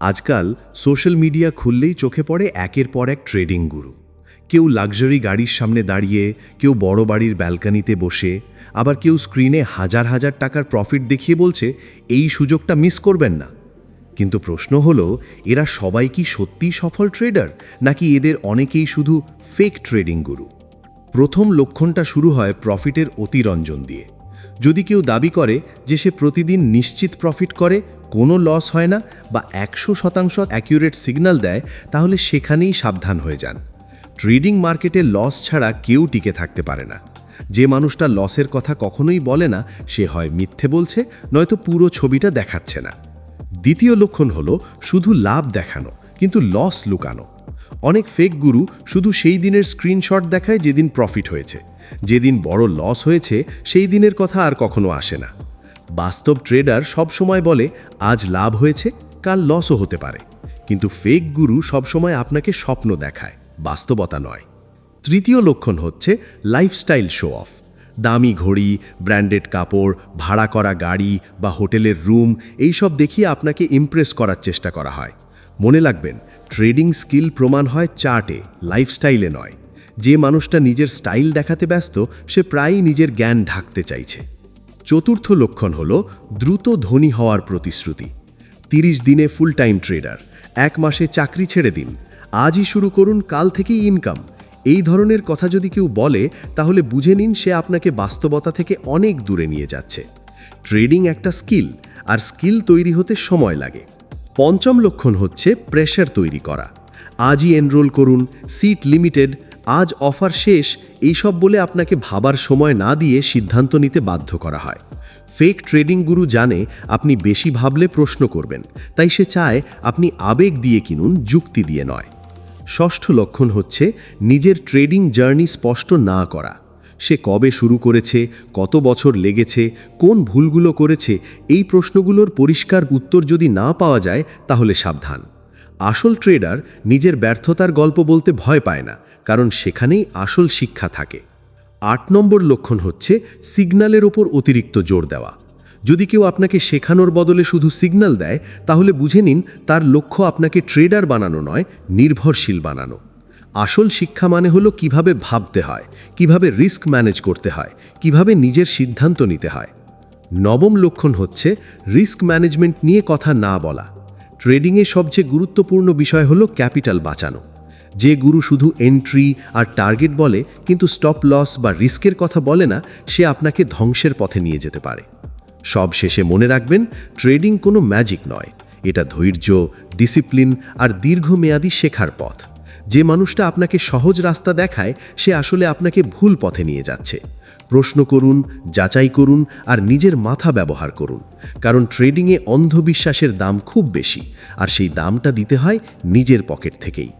আজকাল social media খুললেই চোখে পড়ে একের পর এক ট্রেডিং গুরু। কেউ লাক্সারি গাড়ির সামনে দাঁড়িয়ে, কেউ বড় বাড়ির ব্যালকানিতে বসে, আবার কেউ স্ক্রিনে হাজার হাজার টাকার প্রফিট দেখিয়ে বলছে, এই সুযোগটা মিস করবেন না। কিন্তু প্রশ্ন হলো, এরা সবাই কি সত্যিই সফল ট্রেডার, নাকি এদের অনেকেই শুধু ফেক ট্রেডিং গুরু? প্রথম লক্ষণটা শুরু হয় প্রফিটের অতিরঞ্জন দিয়ে। যদি কেউ দাবি করে যে সে প্রতিদিন নিশ্চিত প্রফিট করে, কোনো লস হয় না বা একশো শতাংশ অ্যাকিউরেট সিগন্যাল দেয়, তাহলে সেখানেই সাবধান হয়ে যান। ট্রেডিং মার্কেটে লস ছাড়া কেউ টিকে থাকতে পারে না। যে মানুষটা লসের কথা কখনোই বলে না, সে হয় মিথ্যে বলছে, নয়তো পুরো ছবিটা দেখাচ্ছে না। দ্বিতীয় লক্ষণ হলো শুধু লাভ দেখানো, কিন্তু লস লুকানো। অনেক ফেক গুরু শুধু সেই দিনের স্ক্রিনশট দেখায় যেদিন প্রফিট হয়েছে। যেদিন বড় লস হয়েছে, সেই দিনের কথা আর কখনো আসে না। বাস্তব ট্রেডার সবসময় বলে, আজ লাভ হয়েছে, কাল লসও হতে পারে। কিন্তু ফেক গুরু সবসময় আপনাকে স্বপ্ন দেখায়, বাস্তবতা নয়। তৃতীয় লক্ষণ হচ্ছে লাইফস্টাইল শো অফ দামি ঘড়ি ব্র্যান্ডেড কাপড়, ভাড়া করা গাড়ি বা হোটেলের রুম এইসব দেখিয়ে আপনাকে ইমপ্রেস করার চেষ্টা করা হয়। মনে রাখবেন ট্রেডিং স্কিল প্রমাণ হয় চার্টে লাইফস্টাইলে নয়। যে মানুষটা নিজের স্টাইল দেখাতে ব্যস্ত, সে প্রায়ই নিজের জ্ঞান ঢাকতে চাইছে। চতুর্থ লক্ষণ হল দ্রুত ধনী হওয়ার প্রতিশ্রুতি। তিরিশ দিনে ফুল টাইম ট্রেডার এক মাসে চাকরি ছেড়ে দিন। আজই শুরু করুন, কাল থেকেই ইনকাম এই ধরনের কথা যদি কেউ বলে, তাহলে বুঝে নিন সে আপনাকে বাস্তবতা থেকে অনেক দূরে নিয়ে যাচ্ছে। ট্রেডিং একটা স্কিল আর স্কিল তৈরি হতে সময় লাগে। পঞ্চম লক্ষণ হচ্ছে প্রেশার তৈরি করা। আজই এনরোল করুন সিট লিমিটেড আজ অফার শেষ, এইসব বলে আপনাকে ভাবার সময় না দিয়ে সিদ্ধান্ত নিতে বাধ্য করা হয়। ফেক ট্রেডিং গুরু জানে আপনি বেশি ভাবলে প্রশ্ন করবেন, তাই সে চায় আপনি আবেগ দিয়ে কিনুন, যুক্তি দিয়ে নয়। ষষ্ঠ লক্ষণ হচ্ছে নিজের ট্রেডিং জার্নি স্পষ্ট না করা। সে কবে শুরু করেছে, কত বছর লেগেছে, কোন ভুলগুলো করেছে, এই প্রশ্নগুলোর পরিষ্কার উত্তর যদি না পাওয়া যায়, তাহলে সাবধান। আসল ট্রেডার নিজের ব্যর্থতার গল্প বলতে ভয় পায় না, কারণ সেখানেই আসল শিক্ষা থাকে। আট নম্বর লক্ষণ হচ্ছে সিগন্যালের ওপর অতিরিক্ত জোর দেওয়া। যদি কেউ আপনাকে শেখানোর বদলে শুধু সিগন্যাল দেয়, তাহলে বুঝে নিন তার লক্ষ্য আপনাকে ট্রেডার বানানো নয়, নির্ভরশীল বানানো। আসল শিক্ষা মানে হলো কীভাবে ভাবতে হয়, কীভাবে রিস্ক ম্যানেজ করতে হয়, কীভাবে নিজের সিদ্ধান্ত নিতে হয়। নবম লক্ষণ হচ্ছে রিস্ক ম্যানেজমেন্ট নিয়ে কথা না বলা। ট্রেডিংয়ে সবচেয়ে গুরুত্বপূর্ণ বিষয় হলো ক্যাপিটাল বাঁচানো। যে গুরু শুধু এন্ট্রি আর টার্গেট বলে, কিন্তু স্টপ লস বা রিস্কের কথা বলে না, সে আপনাকে ধ্বংসের পথে নিয়ে যেতে পারে। সব শেষে মনে রাখবেন, ট্রেডিং কোনো ম্যাজিক নয়। এটা ধৈর্য, ডিসিপ্লিন আর দীর্ঘমেয়াদী শেখার পথ। যে মানুষটা আপনাকে সহজ রাস্তা দেখায়, সে আসলে আপনাকে ভুল পথে নিয়ে যাচ্ছে। প্রশ্ন করুন, যাচাই করুন, আর নিজের মাথা ব্যবহার করুন। কারণ ট্রেডিংয়ে অন্ধবিশ্বাসের দাম খুব বেশি, আর সেই দামটা দিতে হয় নিজের পকেট থেকেই।